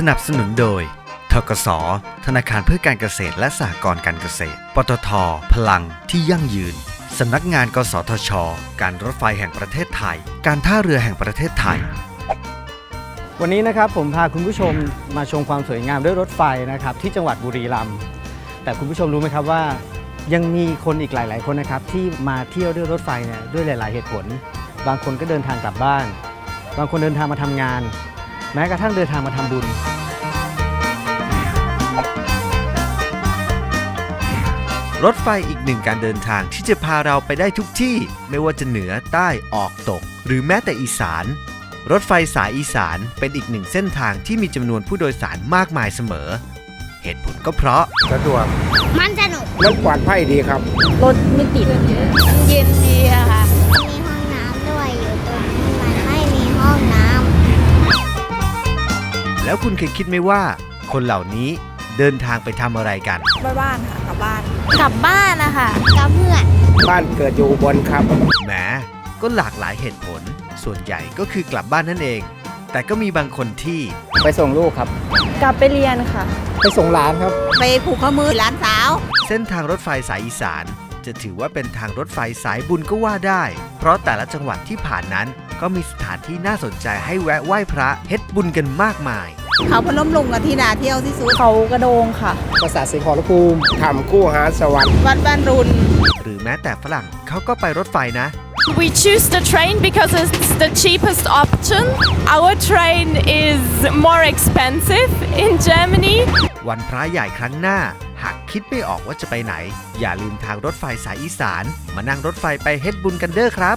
สนับสนุนโดย ทกส ธนาคารเพื่อการเกษตรและสหกรณ์การเกษตร ปตท พลังที่ยั่งยืน สำนักงานกสทช การรถไฟแห่งประเทศไทย การท่าเรือแห่งประเทศไทย วันนี้นะครับผมพาคุณผู้ชมมาชมความสวยงามด้วยรถไฟนะครับที่จังหวัดบุรีรัมย์ แต่คุณผู้ชมรู้ไหมครับว่า ยังมีคนอีกหลาย ๆ คนนะครับที่มาเที่ยวด้วยรถไฟเนี่ยด้วยหลาย ๆ เหตุผล บางคนก็เดินทางกลับบ้าน บางคนเดินทางมาทำงาน แม้กระทั่งเดินทางมาทำบุญ รถไฟอีกหนึ่งการเดินทางที่จะพาเราไปได้ทุกที่ไม่ว่าจะเหนือใต้ออกตก หรือแม้แต่อีสาน รถไฟสายอีสานเป็นอีกหนึ่งเส้นทางที่มีจำนวนผู้โดยสารมากมายเสมอ เหตุผลก็เพราะ สะดวกมันสนุกและปลอดภัยดีครับ รถไม่ติดมันเย็นดีอะค่ะ มีห้องน้ำด้วยอยู่ตรงนี้มันไม่มีห้องน้แล้วคุณเคยคิดไหมว่า คนเหล่านี้ เดินทางไปทำอะไรกันไปบ้านค่ะกลับบ้านำกลับบ้านนะคะกับเพื่อนบ้านเกิดอยู่อุบนครับ แหมก็หลากหลายเหตุผล ส่วนใหญ่ก็คือกลับบ้านนั่นเอง แต่ก็มีบางคนที่ ไปส่งลูกครับ กลับไปเรียนค่ะ ไปส่งหลานครับ ไปผูกข้อมือหลานสาว เส้นทางรถไฟสายอีสาน จะถือว่าเป็นทางรถไฟสายบุญก็ว่าได้ เพราะแต่ละจังหวัดที่ผ่านนั้น ก็มีสถานที่น่าสนใจให้แวะไหว้พระเฮ็ดบุญกันมากมาย เขาพนมลุงกับที่นาเที่ยวที่สุดเขากระโดงค่ะ ปราสาทสีขอรภูมิทำคู่หาสวรรค์วัดบ้านรุน หรือแม้แต่ฝรั่งเขาก็ไปรถไฟนะ We choose the train because it's the cheapest option. Our train is more expensive in Germany. วันพระใหญ่ครั้งหน้า หากคิดไม่ออกว่าจะไปไหน อย่าลืมทางรถไฟสายอีสาน มานั่งรถไฟไปเฮ็ดบุญกันเด้อครับ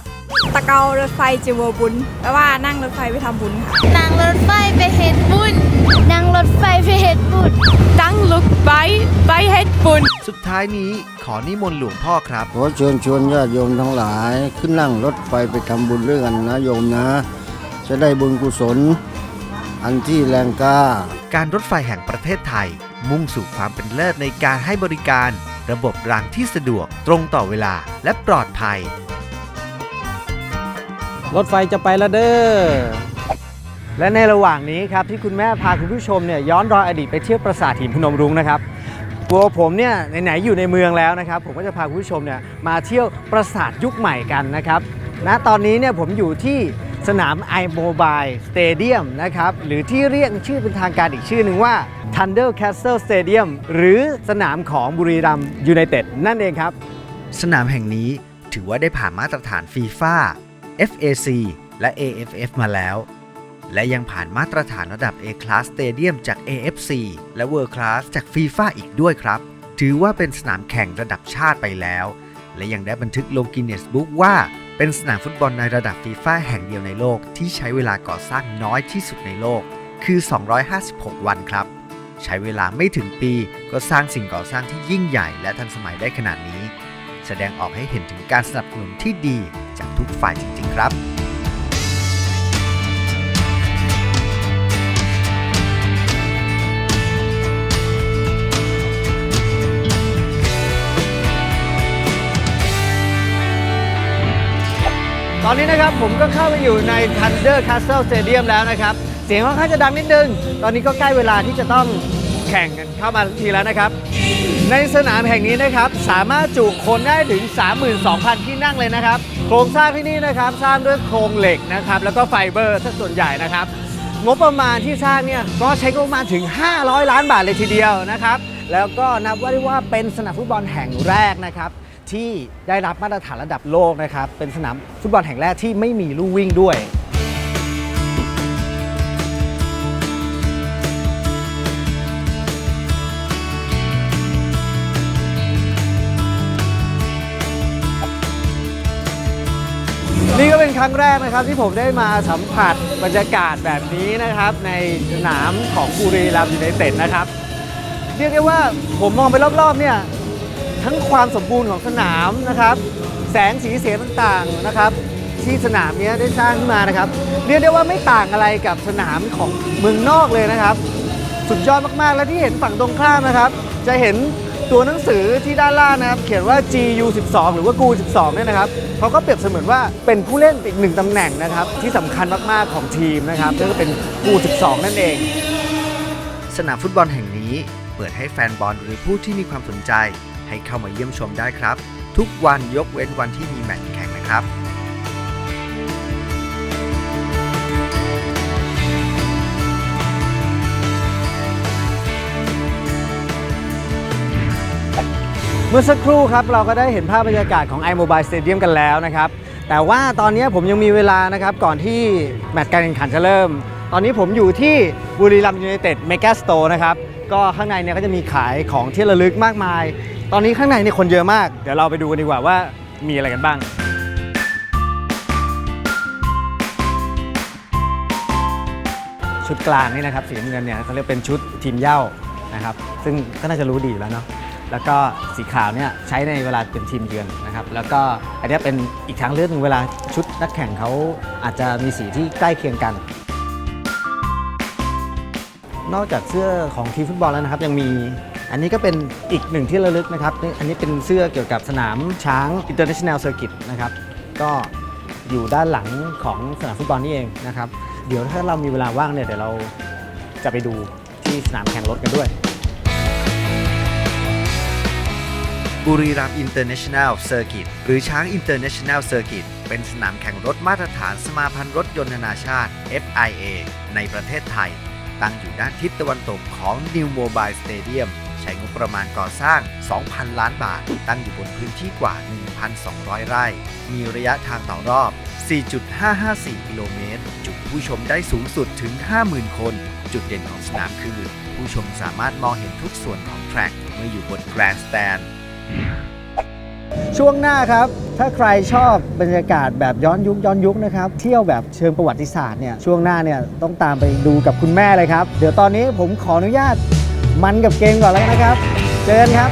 ตะเการถไฟจิวบุญแปลว่านั่งรถไฟไปทำบุญค่ะนั่งรถไฟไปเฮ็ดบุญนั่งรถไฟไปเฮ็ดบุญ Dang look by by Headbun. สุดท้ายนี้ขอนิมนต์หลวงพ่อครับ ขอเชิญชวนญาติโยมทั้งหลาย ขึ้นนั่งรถไฟไปทำบุญด้วยกันนะโยมนะ จะได้บุญกุศล อันที่แรงกล้า การรถไฟแห่งประเทศไทย มุ่งสู่ความเป็นเลิศในการให้บริการ ระบบรางที่สะดวกตรงต่อเวลาและปลอดภัย รถไฟจะไปแล้วเด้อ และในระหว่างนี้ครับที่คุณแม่พาคุณผู้ชมเนี่ยย้อนรอยอดีตไปเที่ยวปราสาทหินพนมรุ้งนะครับตัวผมเนี่ยไหนๆอยู่ในเมืองแล้วนะครับผมก็จะพาคุณผู้ชมเนี่ยมาเที่ยวปราสาทยุคใหม่กันนะครับณตอนนี้เนี่ยผมอยู่ที่ สนาม iMobile Stadium นะครับ หรือที่เรียกชื่อเป็นทางการอีกชื่อหนึ่งว่า Thunder Castle Stadium หรือสนามของบุรีรัมยูไนเต็ดนั่นเองครับ สนามแห่งนี้ถือว่าได้ผ่านมาตรฐานฟีฟ่า FAC และ AFF มาแล้ว และยังผ่านมาตรฐานระดับ A-Class Stadium จาก AFC และ World Class จาก FIFA อีกด้วยครับ ถือว่าเป็นสนามแข่งระดับชาติไปแล้ว และยังได้บันทึกลงกินเนสบุ๊กว่า เป็นสนามฟุตบอลในระดับฟีฟ่าแห่งเดียวในโลกที่ใช้เวลาก่อสร้างน้อยที่สุดในโลก คือ 256 วันครับ ใช้เวลาไม่ถึงปีก็สร้างสิ่งก่อสร้างที่ยิ่งใหญ่และทันสมัยได้ขนาดนี้ แสดงออกให้เห็นถึงการสนับสนุนที่ดีจากทุกฝ่ายจริง ๆ ครับ อนนี้นะครับผมก็เข้าไปอยู่ใน Thunder Castle Stadium แล้วนะครับ เสียงค่อนข้างจะดังนิดนึง ตอนนี้ก็ใกล้เวลาที่จะต้องแข่งกันเข้ามาทีแล้วนะครับ ในสนามแห่งนี้นะครับ สามารถจุคนได้ถึง 32,000 ที่นั่งเลยนะครับ โครงสร้างที่นี่นะครับสร้างด้วยโครงเหล็กนะครับ แล้วก็ไฟเบอร์ซะส่วนใหญ่นะครับ งบประมาณที่สร้างเนี่ยก็ใช้งบประมาณถึง 500 ล้านบาทเลยทีเดียวนะครับ แล้วก็นับว่าได้ว่าเป็นสนามฟุตบอลแห่งแรกนะครับ ที่ได้รับมาตรฐานระดับโลกนะครับ เป็นสนามฟุตบอลแห่งแรกที่ไม่มีลู่วิ่งด้วย นี่ก็เป็นครั้งแรกนะครับที่ผมได้มาสัมผัสบรรยากาศแบบนี้นะครับ ในสนามของบุรีรัมย์ยูไนเต็ดนะครับ เรียกได้ว่าผมมองไปรอบๆเนี่ย ทั้งความสมบูรณ์ของสนามนะครับ แสงสีเสียงต่างๆนะครับ ที่สนามเนี้ยได้สร้างขึ้นมานะครับ เรียกได้ว่าไม่ต่างอะไรกับสนามของเมืองนอกเลยนะครับ สุดยอดมากๆ และที่เห็นฝั่งตรงข้ามนะครับ จะเห็นตัวหนังสือที่ด้านล่างนะครับ เขียนว่า GU12 หรือว่า GU12 เนี่ยนะครับเขาก็เปรียบเสมือนว่าเป็นผู้เล่นอีกหนึ่งตำแหน่งนะครับ ที่สำคัญมากๆของทีมนะครับนั่นก็เป็น GU12 นั่นเอง สนามฟุตบอลแห่งนี้ เปิดให้แฟนบอลหรือผู้ที่มีความสนใจ ให้เข้ามาเยี่ยมชมได้ครับ ทุกวันยกเว้นวันที่มีแมตช์แข่งนะครับเมื่อสักครู่ครับเราก็ได้เห็นภาพบรรยากาศของ iMobile Stadium กันแล้วนะครับ แต่ว่าตอนนี้ผมยังมีเวลานะครับก่อนที่แมตช์การแข่งขันจะเริ่ม ตอนนี้ผมอยู่ที่บุรีรัมย์ยูไนเต็ดเมกาสโตร์นะครับ ก็ข้างในเนี่ยก็จะมีขายของที่ระลึกมากมาย ตอนนี้ข้างในเนี่ยคนเยอะมาก เดี๋ยวเราไปดูกันดีกว่าว่ามีอะไรกันบ้าง ชุดกลางนี่นะครับสีน้ำเงินเนี่ยเขาเรียกเป็นชุดทีมเหย้านะครับ ซึ่งก็น่าจะรู้ดีอยู่แล้วเนาะแล้วก็สีขาวเนี่ยใช้ในเวลาเป็นทีมเยือนนะครับ แล้วก็อันนี้เป็นอีกทางเลือกหนึ่งเวลาชุดนักแข่งเขาอาจจะมีสีที่ใกล้เคียงกัน นอกจากเสื้อของทีมฟุตบอลแล้วนะครับ ยังมี อันนี้ก็เป็นอีกหนึ่งที่ระลึกนะครับ อันนี้เป็นเสื้อเกี่ยวกับสนามช้าง International Circuit นะครับ ก็อยู่ด้านหลังของสนามฟุตบอลนี่เองนะครับ เดี๋ยวถ้าเรามีเวลาว่างเนี่ยเดี๋ยวเราจะไปดูที่สนามแข่งรถกันด้วยบุรีรัมย์อินเตอร์เนชั่นแนลเซอร์กิตหรือช้างอินเตอร์เนชั่นแนลเซอร์กิตเป็นสนามแข่งรถมาตรฐานสมาพันธ์รถยนต์นานาชาติ FIA ในประเทศไทย ตั้งอยู่ด้านทิศตะวันตกของ New Mobile Stadium ช้งบประมาณก่อสร้าง 2,000 ล้านบาท ตั้งอยู่บนพื้นที่กว่า 1,200 ไร่ มีระยะทางต่อรอบ 4.554 กิโลเมตร จุผู้ชมได้สูงสุดถึง 50,000 คน จุดเด่นของสนามคือ ผู้ชมสามารถมองเห็นทุกส่วนของแทร็กเมื่ออยู่บนแกรนด์สแตนช่วงหน้าครับ ถ้าใครชอบบรรยากาศแบบย้อนยุคย้อนยุคนะครับ เที่ยวแบบเชิงประวัติศาสตร์เนี่ย ช่วงหน้าเนี่ยต้องตามไปดูกับคุณแม่เลยครับ เดี๋ยวตอนนี้ผมขออนุญาต มันกับเกมก่อนแล้วกันนะครับ เจอกันครับ